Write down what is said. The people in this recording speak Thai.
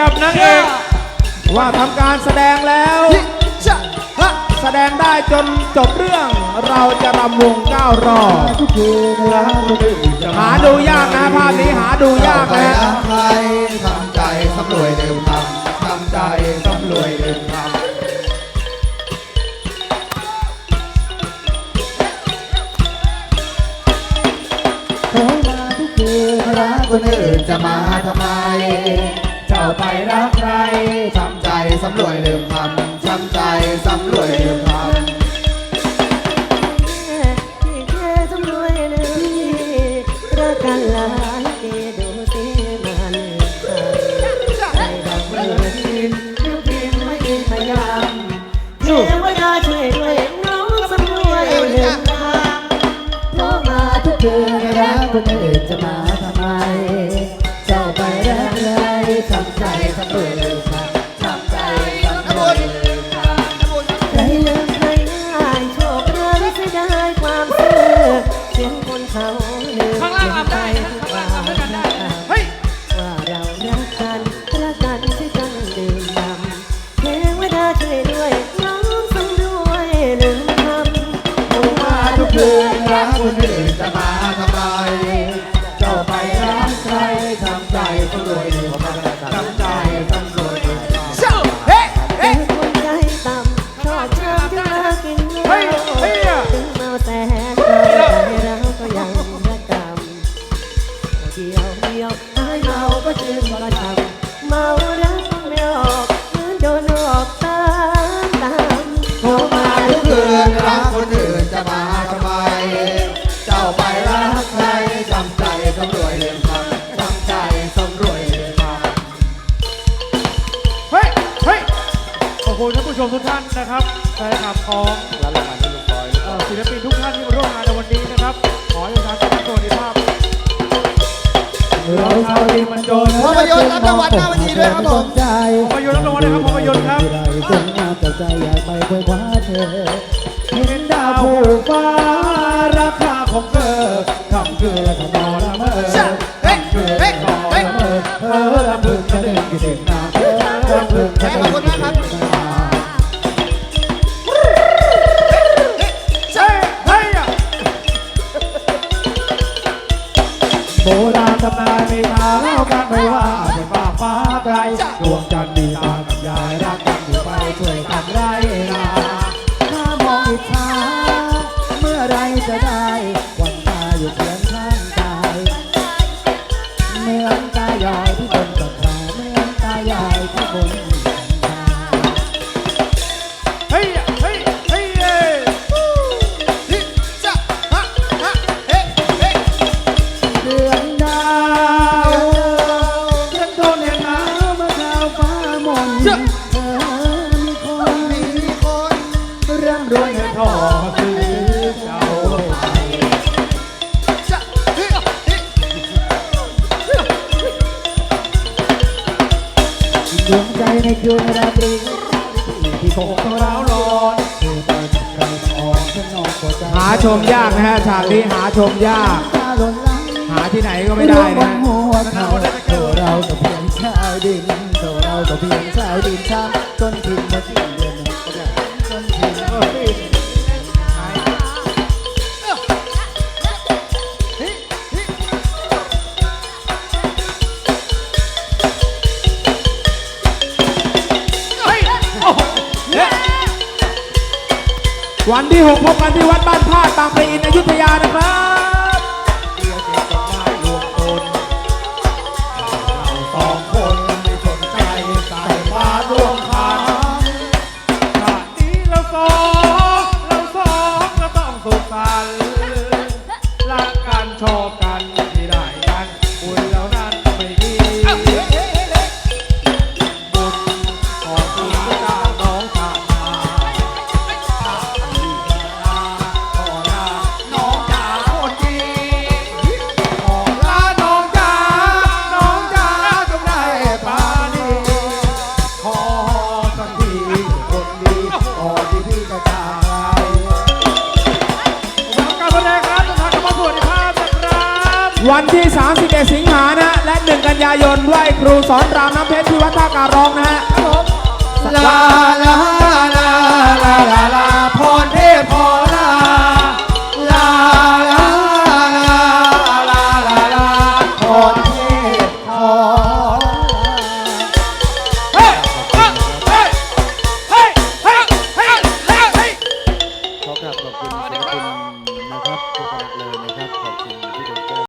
กับนางเอกว่าทำการแสดงแล้วจะฮะแสดงได้จนจบเรื่อง เราจะรำวงเก้ารอบทุกคืนรักคนอื่นจะหาดูยากนะภาพนี้หาดูยากไปนะฮะรักใครทำใจสำรวยลืมทำทำใจสำรวยลืมทำขอมาทุกคืนรักคนอื่นจะมาทำไมเจ้า ไปรักใครช้ำใจสำรวยลืมคำทำใจสำรวยลืมคำ คนอื่นจะมาทำไมเจ้าไปรักใครทำใจสำรวยทำใจสำรวยเป็นคนใจต่ำชอบชอบที่มากินเหล้าเฮ้ยเฮ้ยถึงเมาแต่เราใจเราก็ยังระกำเดียวเดียวไอ้เมาก็ชื่นก็ทำเมารักไคุณท่านผู้ชมทุกท่านนะครับแฟนคลับของเอ่อศิลปินทุกท่านที่มาร่วมงานในวันนี้นะครับ ขอให้ทุกท่านมีสวัสดิภาพเราชาวดินมันโดนภาพยนตร์รับรางวัลหน้าเวทีด้วยครับผมภาพยนตร์รับรางวัลนะครับภาพยนตร์ครับจงมาแต่ใจอยากไปควยคว้าเธอเห็นดาวผู้ฟ้ารา กันไม่ว่าเป็นฟ้าฟ้าไกลดวงจันทร์ดีตากับยายรักกันอยู่ไปช่วยกันไรนาถ้ามองอิจฉาเมื่อไรจะได้วันตาอยู่เพียง วงในคืนราตรีที่คงต้องร้าวร้อนเธอไปกับใครออกฉันนอกหัวใจหาชมยากนะฮะฉากนี้หาชมยาก ตาหล่นหลหาที่ไหนก็ไม่ได้นะ หัวเขาตัวเราก็เพียงชาวดินตัวเราก็เพียงชาวดินชาวต้น วันที่ 6 พบกันที่วัดบ้านพาดบางปะอินอยุธยานะครับเดียวเด็กกับนายรวมคนเราสองคนไม่สนใจใส่มาร่วมขันชาตินี้เราสองเราสองก็ต้องสุขสันต์รักกันชอบกัน วันที่ 31 สิงหานะ และ 1 กันยายนไหว้ครูสอนรามน้ำเพชรที่วัดท่าการร้องนะฮะลาลาลาลาลา